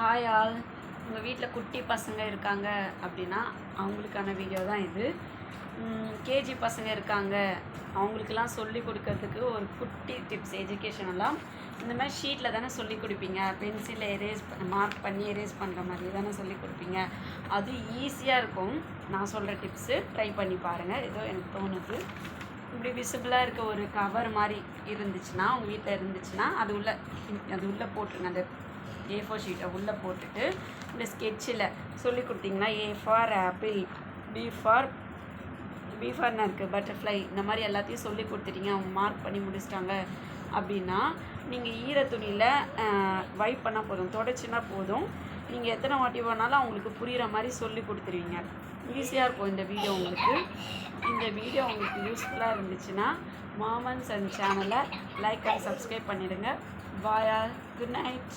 Hi all உங்கள் வீட்டில் குட்டி பசங்க இருக்காங்க அப்படின்னா அவங்களுக்கான வீடியோ தான் இது. கேஜி பசங்க இருக்காங்க. அவங்களுக்கெல்லாம் சொல்லி கொடுக்கறதுக்கு ஒரு குட்டி டிப்ஸ் எஜுகேஷனெல்லாம் இந்த மாதிரி ஷீட்டில் தானே சொல்லி கொடுப்பீங்க. பென்சிலில் எரேஸ் மார்க் பண்ணி எரேஸ் பண்ணுற மாதிரி தானே சொல்லி கொடுப்பீங்க. அது ஈஸியாக இருக்கும். நான் சொல்கிற டிப்ஸு ட்ரை பண்ணி பாருங்கள் ஏதோ எனக்கு தோணுது. இப்படி விசிபிளாக இருக்க ஒரு கவர் மாதிரி இருந்துச்சுன்னா உங்கள் வீட்டில் இருந்துச்சுன்னா அது உள்ளே அது உள்ளே போட்டுருங்க. அந்த ஏ ஃபோர் ஷீட்டை உள்ளே போட்டுட்டு இந்த ஸ்கெட்சில் சொல்லி கொடுத்தீங்கன்னா A for apple B for B ஃபார்னா இருக்குது பட்டர்ஃப்ளை இந்த மாதிரி எல்லாத்தையும் சொல்லி கொடுத்துட்டீங்க. அவங்க மார்க் பண்ணி முடிச்சிட்டாங்க அப்படின்னா நீங்கள் ஈர துணியில் வைப் பண்ணால் போதும். தொடச்சினா போதும். நீங்கள் எத்தனை வாட்டி வேணாலும் அவங்களுக்கு புரிகிற மாதிரி சொல்லி கொடுத்துருவீங்க. ஈஸியாக இருக்கும் இந்த வீடியோ உங்களுக்கு. இந்த வீடியோ உங்களுக்கு யூஸ்ஃபுல்லாக இருந்துச்சுன்னா மாமன்ஸ் அண்ட் சேனலை லைக் அண்ட் சப்ஸ்கிரைப் பண்ணிடுங்க. பாயா குட் நைட்